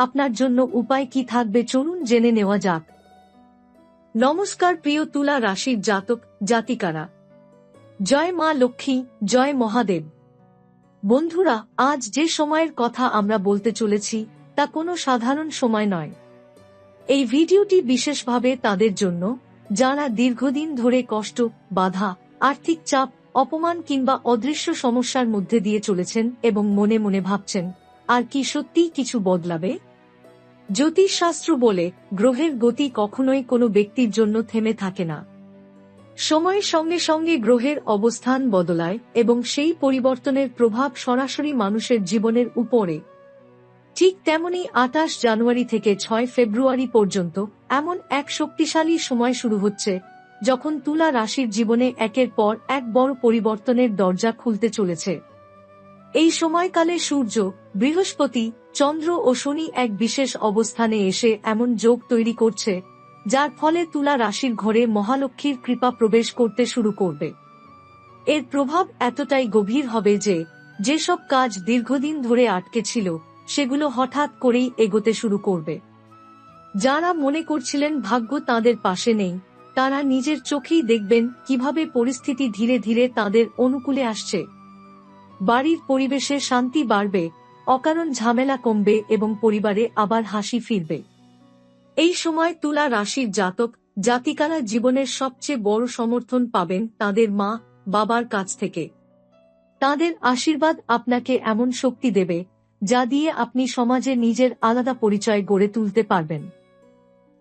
আপনার জন্য উপায় কি থাকবে চলুন জেনে নেওয়া যাক। নমস্কার প্রিয় তুলা রাশির জাতক, জাতিকারা। জয় মা লক্ষ্মী, জয় মহাদেব। বন্ধুরা, আজ যে সময়ের কথা আমরা বলতে চলেছি, তা কোনো সাধারণ সময় নয়। এই ভিডিওটি বিশেষভাবে তাদের জন্য, যারা দীর্ঘদিন ধরে কষ্ট, বাধা, আর্থিক চাপ, অপমান কিংবা অদৃশ্য সমস্যার মধ্যে দিয়ে চলেছেন এবং মনে মনে ভাবছেন, আর কি সত্যিই কিছু বদলাবে? জ্যোতিষশাস্ত্র বলে, গ্রহের গতি কখনোই কোনো ব্যক্তির জন্য থেমে থাকে না। সময়ের সঙ্গে সঙ্গে গ্রহের অবস্থান বদলায় এবং সেই পরিবর্তনের প্রভাব সরাসরি মানুষের জীবনের উপরে। ঠিক তেমনি আঠাশ জানুয়ারি থেকে ছয় ফেব্রুয়ারি পর্যন্ত এমন এক শক্তিশালী সময় শুরু হচ্ছে, যখন তুলা রাশির জীবনে একের পর এক বড় পরিবর্তনের দরজা খুলতে চলেছে। এই সময়কালে সূর্য, বৃহস্পতি, চন্দ্র ও শনি এক বিশেষ অবস্থানে এসে এমন যোগ তৈরি করছে, যার ফলে তুলা রাশির ঘরে মহালক্ষ্মীর কৃপা প্রবেশ করতে শুরু করবে। এর প্রভাব এতটাই গভীর হবে যে, যেসব কাজ দীর্ঘদিন ধরে আটকে ছিল, সেগুলো হঠাৎ করেই এগোতে শুরু করবে। যারা মনে করছিলেন ভাগ্য তাদের পাশে নেই, তারা নিজের চোখেই দেখবেন কীভাবে পরিস্থিতি ধীরে ধীরে তাদের অনুকূলে আসছে। বাড়ির পরিবেশে শান্তি বাড়বে, অকারণ ঝামেলা কমবে এবং পরিবারে আবার হাসি ফিরবে। এই সময় তুলা রাশির জাতক, জাতিকারা জীবনের সবচেয়ে বড় সমর্থন পাবেন তাদের মা, বাবার কাছ থেকে। তাদের আশীর্বাদ আপনাকে এমন শক্তি দেবে, যা দিয়ে আপনি সমাজে নিজের আলাদা পরিচয় গড়ে তুলতে পারবেন।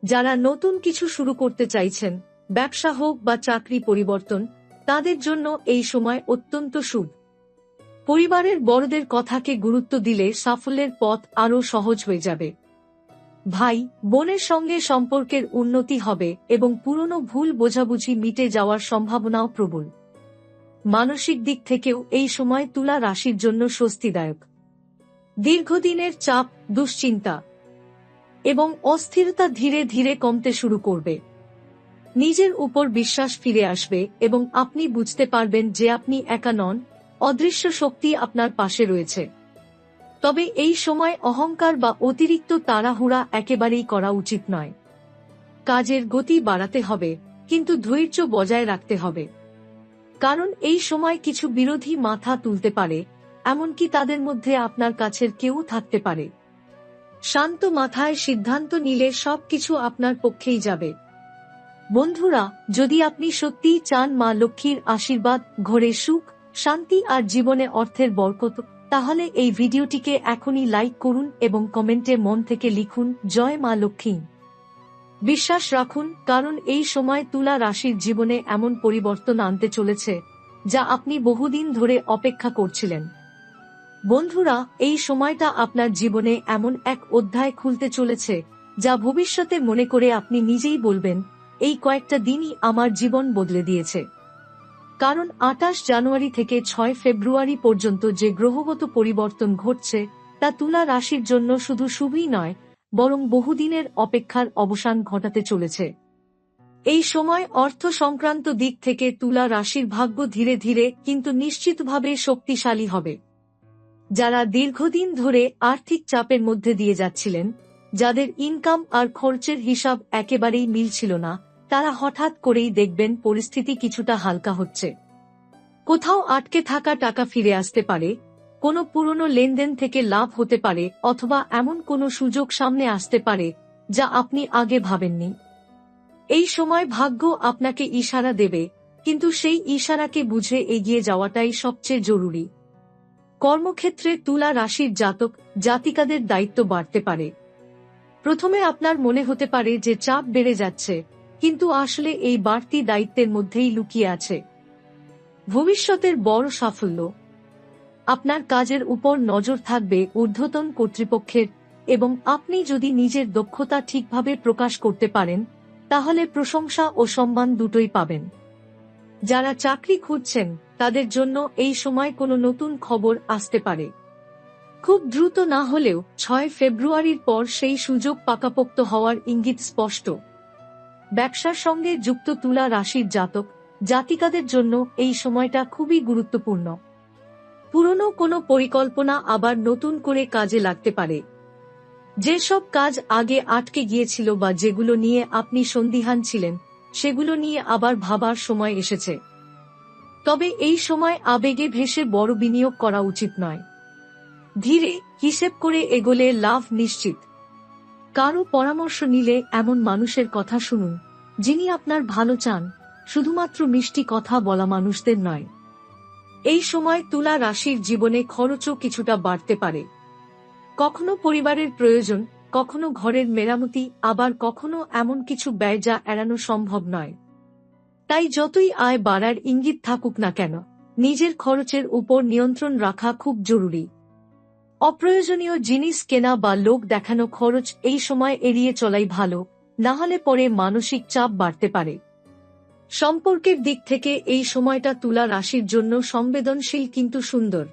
যারা নতুন কিছু শুরু করতে চাইছেন, ব্যবসা হোক বা চাকরি পরিবর্তন, তাদের জন্য এই সময় অত্যন্ত শুভ। পরিবারের বড়দের কথাকে গুরুত্ব দিলে সাফল্যের পথ আরও সহজ হয়ে যাবে। ভাই, বোনের সঙ্গে সম্পর্কের উন্নতি হবে এবং পুরনো ভুল বোঝাবুঝি মিটে যাওয়ার সম্ভাবনাও প্রবল। মানসিক দিক থেকেও এই সময় তুলা রাশির জন্য স্বস্তিদায়ক। দীর্ঘদিনের চাপ, দুশ্চিন্তা এবং অস্থিরতা ধীরে ধীরে কমতে শুরু করবে। নিজের উপর বিশ্বাস ফিরে আসবে এবং আপনি বুঝতে পারবেন যে আপনি একা নন। অদৃশ্য শক্তি আপনার পাশে রয়েছে। তবে এই সময় অহংকার বা অতিরিক্ত তাড়াহুড়া একেবারেই করা উচিত নয়। কাজের গতি বাড়াতে হবে, কিন্তু ধৈর্য বজায় রাখতে হবে। কারণ এই সময় কিছু বিরোধী মাথা তুলতে পারে, এমনকি তাদের মধ্যে আপনার কাছের কেউ থাকতে পারে। শান্ত মাথায় সিদ্ধান্ত নিলে সবকিছু আপনার পক্ষেই যাবে। বন্ধুরা, যদি আপনি সত্যিই চান মা লক্ষ্মীর আশীর্বাদ, ঘরে সুখ শান্তি আর জীবনে অর্থের বরকত, তাহলে এই ভিডিওটিকে এখনই লাইক করুন এবং কমেন্টে মন থেকে লিখুন, জয় মা লক্ষ্মী বিশ্বাস রাখুন, কারণ এই সময় তুলা রাশির জীবনে এমন পরিবর্তন আনতে চলেছে, যা আপনি বহুদিন ধরে অপেক্ষা করছিলেন। বন্ধুরা, এই সময়টা আপনার জীবনে এমন এক অধ্যায় খুলতে চলেছে, যা ভবিষ্যতে মনে করে আপনি নিজেই বলবেন, এই কয়েকটা দিনই আমার জীবন বদলে দিয়েছে। কারণ আটাশ জানুয়ারি থেকে ছয় ফেব্রুয়ারি পর্যন্ত যে গ্রহগত পরিবর্তন ঘটছে, তা তুলা রাশির জন্য শুধু শুভই নয়, বরং বহুদিনের অপেক্ষার অবসান ঘটাতে চলেছে। এই সময় অর্থ সংক্রান্ত দিক থেকে তুলা রাশির ভাগ্য ধীরে ধীরে কিন্তু নিশ্চিতভাবে শক্তিশালী হবে। যারা দীর্ঘদিন ধরে আর্থিক চাপের মধ্যে দিয়ে যাচ্ছিলেন, যাদের ইনকাম আর খরচের হিসাব একেবারেই মিলছিল না তারা হঠাৎ করেই দেখবেন পরিস্থিতি কিছুটা হালকা হচ্ছে। কোথাও আটকে থাকা টাকা ফিরে আসতে পারে, কোনো পুরনো লেনদেন থেকে লাভ হতে পারে, অথবা এমন কোনো সুযোগ সামনে আসতে পারে, যা আপনি আগে ভাবেননি। এই সময় ভাগ্য আপনাকে ইশারা দেবে, কিন্তু সেই ইশারাকে বুঝে এগিয়ে যাওয়াটাই সবচেয়ে জরুরি। কর্মক্ষেত্রে তুলা রাশির জাতক, জাতিকাদের দায়িত্ব বাড়তে পারে। প্রথমে আপনার মনে হতে পারে যে চাপ বেড়ে যাচ্ছে। কিন্তু আসলে এই বাড়তি দায়িত্বের মধ্যেই লুকিয়ে আছে। ভবিষ্যতের বড় সাফল্য। আপনার কাজের উপর নজর থাকবে ঊর্ধ্বতন কর্তৃপক্ষের এবং আপনি যদি নিজের দক্ষতা ঠিকভাবে প্রকাশ করতে পারেন, তাহলে প্রশংসা ও সম্মান দুটোই পাবেন। যারা চাকরি খুঁজছেন, তাদের জন্য এই সময় কোনো নতুন খবর আসতে পারে। খুব দ্রুত না হলেও ছয় ফেব্রুয়ারির পর সেই সুযোগ পাকাপোক্ত হওয়ার ইঙ্গিত স্পষ্ট। ব্যবসার সঙ্গে যুক্ত তুলা রাশির জাতক জাতিকাদের জন্য এই সময়টা খুবই গুরুত্বপূর্ণ। পুরনো কোনো পরিকল্পনা আবার নতুন করে কাজে লাগতে পারে। যেসব কাজ আগে আটকে গিয়েছিল বা যেগুলো নিয়ে আপনি সন্দিহান ছিলেন, সেগুলো নিয়ে আবার ভাবার সময় এসেছে। তবে এই সময় আবেগে ভেসে বড় বিনিয়োগ করা উচিত নয়। ধীরে হিসেব করে এগোলে লাভ নিশ্চিত। কারও পরামর্শ নিলে এমন মানুষের কথা শুনুন, যিনি আপনার ভালো চান, শুধুমাত্র মিষ্টি কথা বলা মানুষদের নয়। এই সময় তুলা রাশির জীবনে খরচও কিছুটা বাড়তে পারে। কখনো পরিবারের প্রয়োজন, কখনো ঘরের মেরামতি, আবার কখনো এমন কিছু ব্যয় যা এড়ানো সম্ভব নয়। তাই যতই আয় বাড়ার ইঙ্গিত থাকুক না কেন, নিজের খরচের উপর নিয়ন্ত্রণ রাখা খুব জরুরি। অপ্রয়োজনীয় জিনিস কেনা বা লোক দেখানো খরচ এই সময় এড়িয়ে চলাই ভালো, না হলে পরে মানসিক চাপ বাড়তে পারে। সম্পর্কের দিক থেকে এই সময়টা তুলা রাশির জন্য সংবেদনশীল কিন্তু সুন্দর।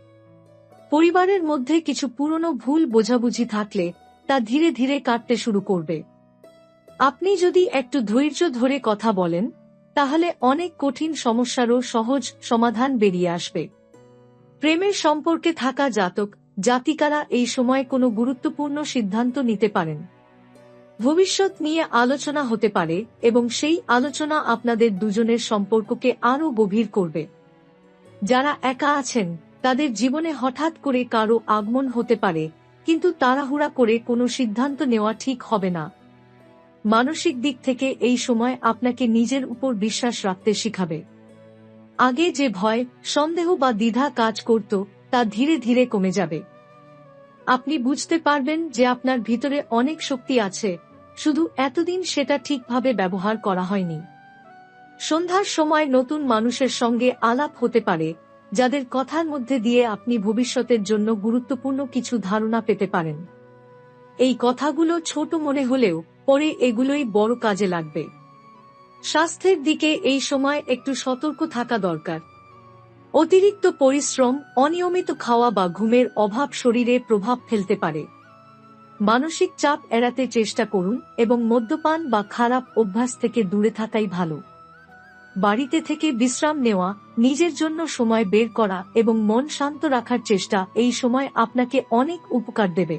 পরিবারের মধ্যে কিছু পুরনো ভুল বোঝাবুঝি থাকলে তা ধীরে ধীরে কাটতে শুরু করবে। আপনি যদি একটু ধৈর্য ধরে কথা বলেন, তাহলে অনেক কঠিন সমস্যারও সহজ সমাধান বেরিয়ে আসবে। প্রেমের সম্পর্কে থাকা জাতক জাতিকারা এই সময় কোনো গুরুত্বপূর্ণ সিদ্ধান্ত নিতে পারেন। ভবিষ্যৎ নিয়ে আলোচনা হতে পারে এবং সেই আলোচনা আপনাদের দুজনের সম্পর্ককে আরও গভীর করবে। যারা একা আছেন, তাদের জীবনে হঠাৎ করে কারও আগমন হতে পারে, কিন্তু তাড়াহুড়া করে কোনো সিদ্ধান্ত নেওয়া ঠিক হবে না। মানসিক দিক থেকে এই সময় আপনাকে নিজের উপর বিশ্বাস রাখতে শিখাবে। আগে যে ভয়, সন্দেহ বা দ্বিধা কাজ করত তা ধীরে ধীরে কমে যাবে। আপনি বুঝতে পারবেন যে আপনার ভিতরে অনেক শক্তি আছে, শুধু এতদিন সেটা ঠিকভাবে ব্যবহার করা হয়নি। সন্ধ্যার সময় নতুন মানুষের সঙ্গে আলাপ হতে পারে, যাদের কথার মধ্যে দিয়ে আপনি ভবিষ্যতের জন্য গুরুত্বপূর্ণ কিছু ধারণা পেতে পারেন। এই কথাগুলো ছোট মনে হলেও পরে এগুলোই বড় কাজে লাগবে। স্বাস্থ্যের দিকে এই সময় একটু সতর্ক থাকা দরকার। অতিরিক্ত পরিশ্রম, অনিয়মিত খাওয়া বা ঘুমের অভাব শরীরে প্রভাব ফেলতে পারে। মানসিক চাপ এড়াতে চেষ্টা করুন এবং মদ্যপান বা খারাপ অভ্যাস থেকে দূরে থাকাই ভালো। বাড়িতে থেকে বিশ্রাম নেওয়া, নিজের জন্য সময় বের করা এবং মন শান্ত রাখার চেষ্টা এই সময় আপনাকে অনেক উপকার দেবে।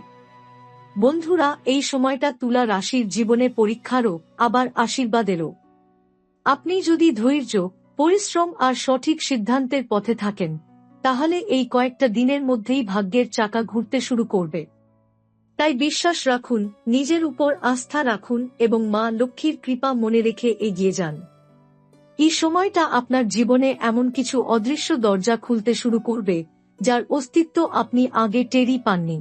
বন্ধুরা, এই সময়টা তুলা রাশির জীবনে পরীক্ষারও, আবার আশীর্বাদেরও। আপনি যদি ধৈর্য পরিশ্রম আর সঠিক সিদ্ধান্তের পথে থাকেন, তাহলে এই কয়েকটা দিনের মধ্যেই ভাগ্যের চাকা ঘুরতে শুরু করবে। তাই বিশ্বাস রাখুন, নিজের উপর আস্থা রাখুন এবং মা লক্ষ্মীর কৃপা মনে রেখে এগিয়ে যান। এই সময়টা আপনার জীবনে এমন কিছু অদৃশ্য দরজা খুলতে শুরু করবে, যার অস্তিত্ব আপনি আগে টেরই পাননি।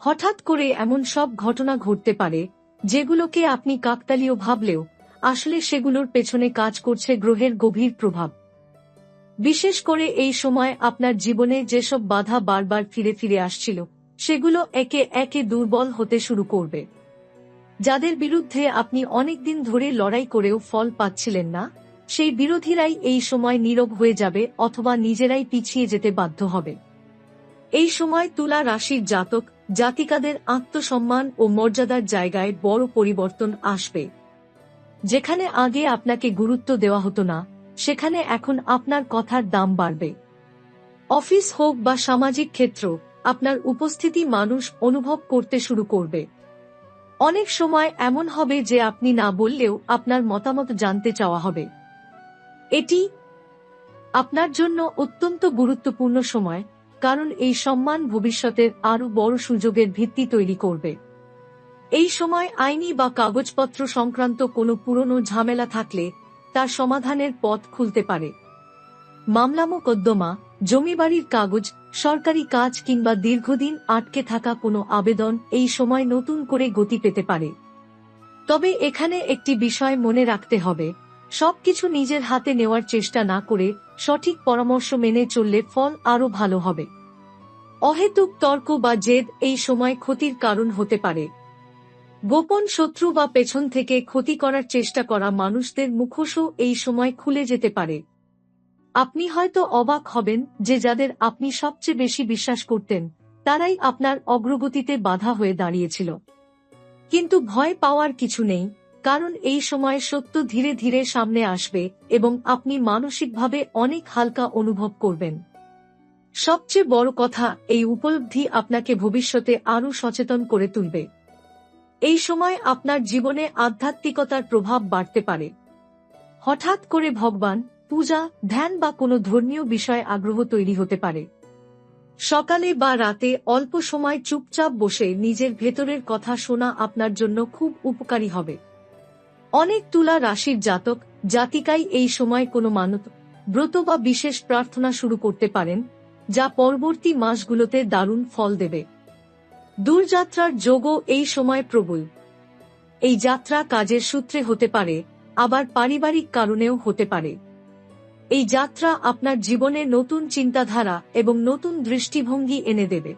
হঠাৎ করে এমন সব ঘটনা ঘটতে পারে, যেগুলোকে আপনি কাকতালীয় ভাবলেও আসলে সেগুলোর পেছনে কাজ করছে গ্রহের গভীর প্রভাব। বিশেষ করে এই সময় আপনার জীবনে যেসব বাধা বারবার ফিরে ফিরে আসছিল, সেগুলো একে একে দুর্বল হতে শুরু করবে। যাদের বিরুদ্ধে আপনি অনেকদিন ধরে লড়াই করেও ফল পাচ্ছিলেন না, সেই বিরোধীরাই এই সময় নীরব হয়ে যাবে অথবা নিজেরাই পিছিয়ে যেতে বাধ্য হবে। এই সময় তুলা রাশির জাতক, জাতিকাদের আত্মসম্মান ও মর্যাদার জায়গায় বড় পরিবর্তন আসবে। যেখানে আগে আপনাকে গুরুত্ব দেওয়া হতো না, সেখানে এখন আপনার কথার দাম বাড়বে। অফিস হোক বা সামাজিক ক্ষেত্র, আপনার উপস্থিতি মানুষ অনুভব করতে শুরু করবে। অনেক সময় এমন হবে যে আপনি না বললেও আপনার মতামত জানতে চাওয়া হবে। এটি আপনার জন্য অত্যন্ত গুরুত্বপূর্ণ সময়, কারণ এই সম্মান ভবিষ্যতের আরও বড় সুযোগের ভিত্তি তৈরি করবে। এই সময় আইনি বা কাগজপত্র সংক্রান্ত কোনো পুরনো ঝামেলা থাকলে তার সমাধানের পথ খুলতে পারে। মামলা মোকদ্দমা, জমিবাড়ির কাগজ, সরকারি কাজ কিংবা দীর্ঘদিন আটকে থাকা কোনো আবেদন এই সময় নতুন করে গতি পেতে পারে। তবে এখানে একটি বিষয় মনে রাখতে হবে, সবকিছু নিজের হাতে নেওয়ার চেষ্টা না করে সঠিক পরামর্শ মেনে চললে ফল আরও ভালো হবে। অহেতুক তর্ক বা জেদ এই সময় ক্ষতির কারণ হতে পারে। গোপন শত্রু বা পেছন থেকে ক্ষতি করার চেষ্টা করা মানুষদের মুখোশও এই সময় খুলে যেতে পারে। আপনি হয়তো অবাক হবেন যে যাদের আপনি সবচেয়ে বেশি বিশ্বাস করতেন, তারাই আপনার অগ্রগতিতে বাধা হয়ে দাঁড়িয়েছিল। কিন্তু ভয় পাওয়ার কিছু নেই, কারণ এই সময় সত্য ধীরে ধীরে সামনে আসবে এবং আপনি মানসিকভাবে অনেক হালকা অনুভব করবেন। সবচেয়ে বড় কথা, এই উপলব্ধি আপনাকে ভবিষ্যতে আরও সচেতন করে তুলবে। এই সময় আপনার জীবনে আধ্যাত্মিকতার প্রভাব বাড়তে পারে। হঠাৎ করে ভগবান, পূজা, ধ্যান বা কোনো ধর্মীয় বিষয়ে আগ্রহ তৈরি হতে পারে। সকালে বা রাতে অল্প সময় চুপচাপ বসে নিজের ভেতরের কথা শোনা আপনার জন্য খুব উপকারী হবে। অনেক তুলা রাশির জাতক, জাতিকাই এই সময় কোনো মানত ব্রত বা বিশেষ প্রার্থনা শুরু করতে পারেন, যা পরবর্তী মাসগুলোতে দারুণ ফল দেবে। দূরযাত্রার যোগও এই সময় প্রবল। এই যাত্রা কাজের সূত্রে হতে পারে, আবার পারিবারিক কারণেও হতে পারে। এই যাত্রা আপনার জীবনে নতুন চিন্তাধারা এবং নতুন দৃষ্টিভঙ্গি এনে দেবে।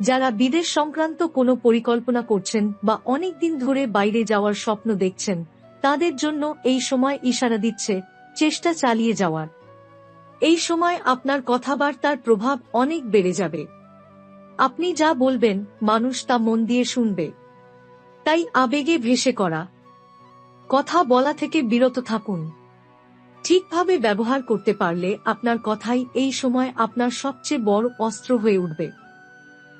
যারা বিদেশ সংক্রান্ত কোনো পরিকল্পনা করছেন বা অনেক দিন ধরে বাইরে যাওয়ার স্বপ্ন দেখছেন, তাদের জন্য এই সময় ইশারা দিচ্ছে, চেষ্টা চালিয়ে যাওয়ার। এই সময় আপনার কথাবার্তার প্রভাব অনেক বেড়ে যাবে। আপনি যা বলবেন, মানুষ তা মন দিয়ে শুনবে। তাই আবেগে ভেসে করা। কথা বলা থেকে বিরত থাকুন। ঠিকভাবে ব্যবহার করতে পারলে আপনার কথাই এই সময় আপনার সবচেয়ে বড় অস্ত্র হয়ে উঠবে।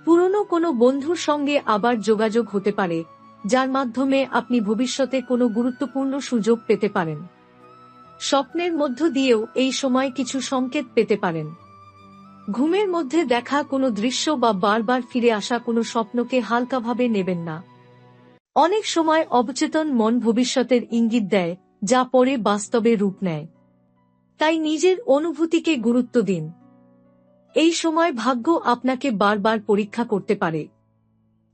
পুরনো কোনো বন্ধুর সঙ্গে আবার যোগাযোগ হতে পারে, যার মাধ্যমে আপনি ভবিষ্যতে কোনো গুরুত্বপূর্ণ সুযোগ পেতে পারেন। স্বপ্নের মধ্য দিয়েও এই সময় কিছু সংকেত পেতে পারেন। ঘুমের মধ্যে দেখা কোনো দৃশ্য বা বারবার ফিরে আসা কোনো স্বপ্নকে হালকাভাবে নেবেন না। অনেক সময় অবচেতন মন ভবিষ্যতের ইঙ্গিত দেয়, যা পরে বাস্তবে রূপ নেয়। তাই নিজের অনুভূতিকে গুরুত্ব দিন। এই সময় ভাগ্য আপনাকে বারবার পরীক্ষা করতে পারে।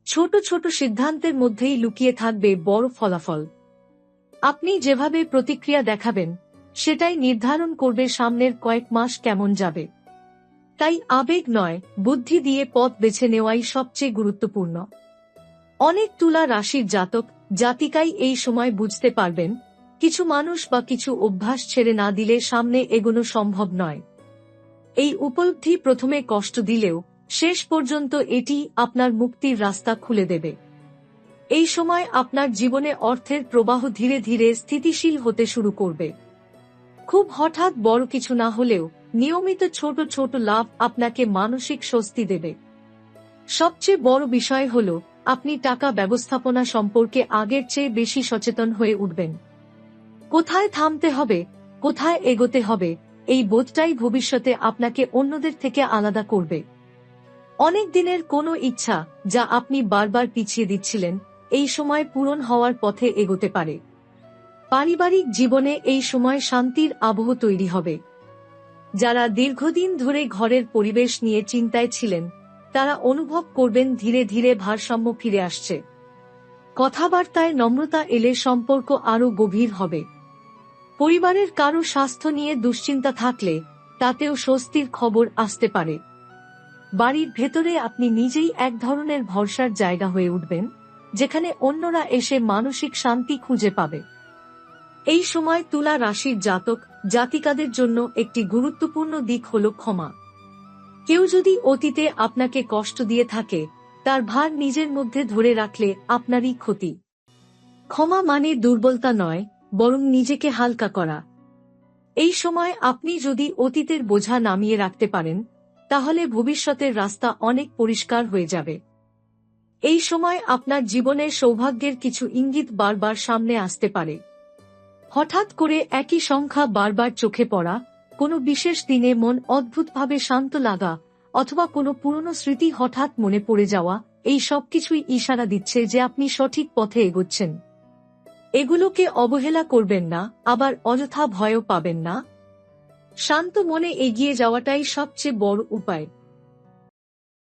ছোট ছোট সিদ্ধান্তের মধ্যেই লুকিয়ে থাকবে বড় ফলাফল। আপনি যেভাবে প্রতিক্রিয়া দেখাবেন, সেটাই নির্ধারণ করবে সামনের কয়েক মাস কেমন যাবে। তাই আবেগ নয়, বুদ্ধি দিয়ে পথ বেছে নেওয়াই সবচেয়ে গুরুত্বপূর্ণ। অনেক তুলা রাশির জাতক, জাতিকাই এই সময় বুঝতে পারবেন, কিছু মানুষ বা কিছু অভ্যাস ছেড়ে না দিলে সামনে এগোনো সম্ভব নয়। এই উপলব্ধি প্রথমে কষ্ট দিলেও, শেষ পর্যন্ত এটি আপনার মুক্তির রাস্তা খুলে দেবে। এই সময় আপনার জীবনে অর্থের প্রবাহ ধীরে ধীরে স্থিতিশীল হতে শুরু করবে। খুব হঠাৎ বড় কিছু না হলেও নিয়মিত ছোট ছোট লাভ আপনাকে মানসিক স্বস্তি দেবে। সবচেয়ে বড় বিষয় হল, আপনি টাকা ব্যবস্থাপনা সম্পর্কে আগের চেয়ে বেশি সচেতন হয়ে উঠবেন। কোথায় থামতে হবে, কোথায় এগোতে হবে, এই বোধটাই ভবিষ্যতে আপনাকে অন্যদের থেকে আলাদা করবে। অনেক দিনের কোনো ইচ্ছা যা আপনি বারবার পিছিয়ে দিচ্ছিলেন, এই সময় পূরণ হওয়ার পথে এগোতে পারে। পারিবারিক জীবনে এই সময় শান্তির আবহ তৈরি হবে। যারা দীর্ঘদিন ধরে ঘরের পরিবেশ নিয়ে চিন্তায় ছিলেন, তারা অনুভব করবেন ধীরে ধীরে ভারসাম্য ফিরে আসছে। কথাবার্তায় নম্রতা এলে সম্পর্ক আরও গভীর হবে। পরিবারের কারও স্বাস্থ্য নিয়ে দুশ্চিন্তা থাকলে, তাতেও স্বস্তির খবর আসতে পারে। বাড়ির ভেতরে আপনি নিজেই এক ধরনের ভরসার জায়গা হয়ে উঠবেন, যেখানে অন্যরা এসে মানসিক শান্তি খুঁজে পাবে। এই সময় তুলা রাশির জাতক জাতিকাদের জন্য একটি গুরুত্বপূর্ণ দিক হল ক্ষমা। কেউ যদি অতীতে আপনাকে কষ্ট দিয়ে থাকে, তার ভার নিজের মধ্যে ধরে রাখলে আপনারই ক্ষতি। ক্ষমা মানে দুর্বলতা নয়, বরং নিজেকে হালকা করা। এই সময় আপনি যদি অতীতের বোঝা নামিয়ে রাখতে পারেন, তাহলে ভবিষ্যতের রাস্তা অনেক পরিষ্কার হয়ে যাবে। এই সময় আপনার জীবনের সৌভাগ্যের কিছু ইঙ্গিত বারবার সামনে আসতে পারে। হঠাৎ করে একই সংখ্যা বারবার চোখে পড়া, কোনো বিশেষ দিনে মন অদ্ভুতভাবে শান্ত লাগা, অথবা কোনো পুরনো স্মৃতি হঠাৎ মনে পড়ে যাওয়া, এই সবকিছুই ইশারা দিচ্ছে যে আপনি সঠিক পথে এগোচ্ছেন। এগুলোকে অবহেলা করবেন না, আবার অযথা ভয়ও পাবেন না। শান্ত মনে এগিয়ে যাওয়াটাই সবচেয়ে বড় উপায়।